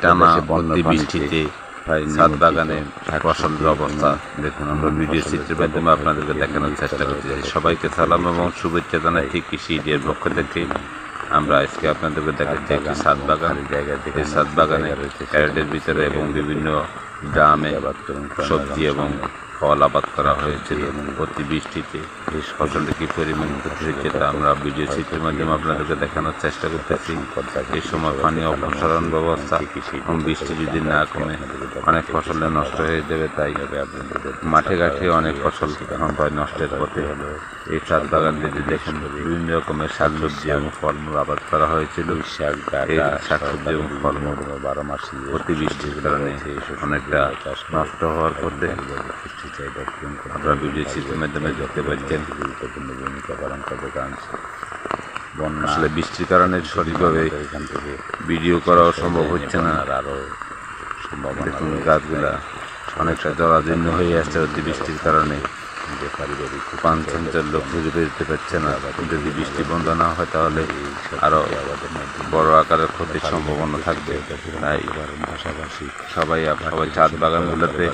টানা বৃষ্টিতে ছাদ বাগানে ফসলের অবস্থা। দেখুন আমরা ভিডিও চিত্রের মাধ্যমে আপনাদেরকে দেখানোর চেষ্টা করছি। সবাইকে সালাম এবং শুভেচ্ছা জানাচ্ছি কৃষি ইডিয়ার পক্ষ থেকে। আমরা আজকে আপনাদেরকে দেখাচ্ছি একটি সাত বাগান। এই সাত বাগানে ক্যারেটের ভিতরে এবং বিভিন্ন ড্রামে সবজি এবং ফল আবাদ করা হয়েছিল অতি বৃষ্টিতে এই ফসলটি কি পরিমাণ ক্ষতি হয়েছে তা আমরা ভিডিও চিত্রের মাধ্যমে আপনাদেরকে দেখানোর চেষ্টা করতেছি। এই সময় পানি অপসারণ ব্যবস্থা এবং বৃষ্টি যদি না কমে অনেক ফসলে নষ্ট হয়ে যাবে। তাই হবে মাঠে ঘাটে অনেক ফসল প্রায় নষ্টের পথে। এই চাষ বাগান যদি দেখেন বিভিন্ন রকমের শাকসবজি এবং ফলমূল আবাদ করা হয়েছিল। এই শাকসবজি এবং ফলমূল বারো মাসি অতিবৃষ্টির কারণে অনেকটা নষ্ট হওয়ার পথে আপনারা ভিডিও চিত্রের মাধ্যমে দেখতে পাচ্ছেন গুরুত্বপূর্ণ ভূমিকা পালন করবে কারণ বন্যা আসলে বৃষ্টির কারণে সঠিকভাবে এখান থেকে ভিডিও করাও সম্ভব হচ্ছে না। আর সম্ভব সম্ভাবনা গাছগুলা অনেকটা জরাজীর্ণ হয়ে আসছে অতিবৃষ্টির কারণে যে পারিবারিক লোক খুঁজে পেতে পারছে না। যদি বৃষ্টি বন্ধ না হয় তাহলে আরও বড় আকারের ক্ষতির সম্ভাবনা থাকবে। তাই পাশাপাশি সবাই সবাই চাঁদ বাগানগুলোতে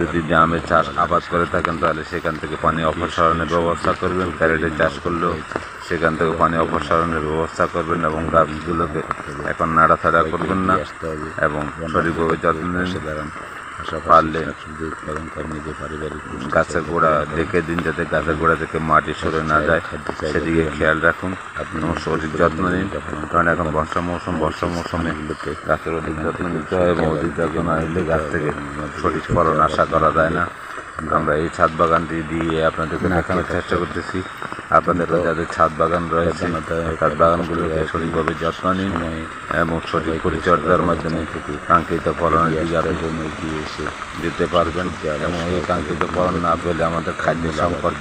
যদি জামে চাষ আবাদ করে থাকেন, তাহলে সেখান থেকে পানি অপসারণের ব্যবস্থা করবেন। ক্যারেটে চাষ করলেও সেখান থেকে পানি অপসারণের ব্যবস্থা করবেন এবং গাছগুলোকে এখন নাড়াচাড়া করবেন না এবং সঠিকভাবে যত্ন নিন। পারলে উৎপাদন পারিবারিক গাছের গোড়া দেখে দিন যাতে গাছের গোড়া থেকে মাটি সরে না যায় সেদিকে খেয়াল রাখুন। এবং সঠিক যত্ন নিন। কারণ এখন বর্ষা মৌসুম বর্ষা মৌসুমে গাছের অধিক যত্ন নিতে হয় এবং অধিক যত্ন না নিলে গাছ থেকে সঠিক ফলন আশা করা যায় না। আমরা এই ছাদ বাগানটি দিয়ে আপনাদেরকে দেখানোর চেষ্টা করতেছি। আপনাদেরও যাদের ছাদ বাগান রয়েছে ছাদ বাগানগুলোকে সঠিকভাবে যত্ন নিন এবং সঠিক পরিচর্যার মাধ্যমে কাঙ্ক্ষিত ফলনের দিকে আপনি এগিয়ে এসে দিতে পারবেন এবং এই কাঙ্ক্ষিত ফলন না পেলে আমাদের খাদ্য সংকট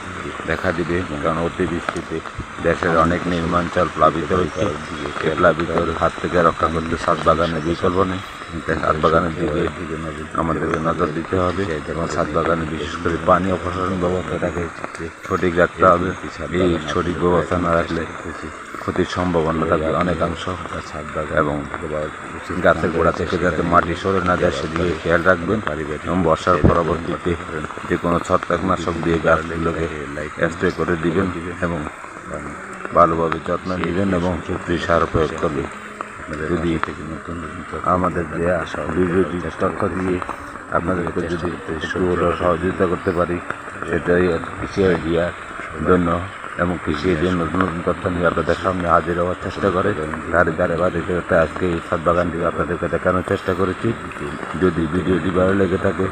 দেখা দিবে কারণ অতিবৃষ্টিতে দেশের অনেক নির্মাঞ্চল প্লাবিত হচ্ছে। এই প্লাবিত হাত থেকে রক্ষা করতে ছাদ বাগানের বিকল্প নেই। ছাদ বাগানের দিকে আমাদেরকে নজর দিতে হবে। এবং ছাদ বাগানে বিশেষ করে পানি অপসারণ ব্যবস্থাটাকে সঠিক রাখতে হবে। এই সঠিক ব্যবস্থা না রাখলে ক্ষতির সম্ভাবনা থাকবে অনেকাংশ। এবং গাছের গোড়া থেকে যাতে মাটি সরে না যায় সেদিকে খেয়াল রাখবেন। এবং বর্ষার পরবর্তীতে যে কোনো ছত্রাকনাশক দিয়ে গাছগুলোকে স্প্রে করে দিবেন এবং ভালোভাবে যত্ন নেবেন এবং চুক্তি সার প্রয়োগ করবেন। যদি আমাদের বিরোধী তথ্য দিয়ে আপনাদেরকে যদি সহযোগিতা করতে পারি। সেটাই কৃষি আইডিয়ার জন্য এবং কৃষি এর নতুন নতুন তথ্য নিয়ে আপনাদের সামনে হাজির হওয়ার চেষ্টা করে। ধারে ধারে বাড়ি থেকে আজকে এই সাত বাগানটি আপনাদেরকে দেখানোর চেষ্টা করেছি। যদি ভিডিওটি ভালো লেগে থাকে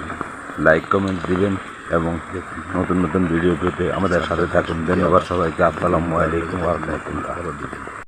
লাইক কমেন্ট দিবেন এবং নতুন নতুন ভিডিও পেতে আমাদের সাথে থাকুন। ধন্যবাদ সবাইকে। আসসালামু আলাইকুম রাহমাতুল্লাহ।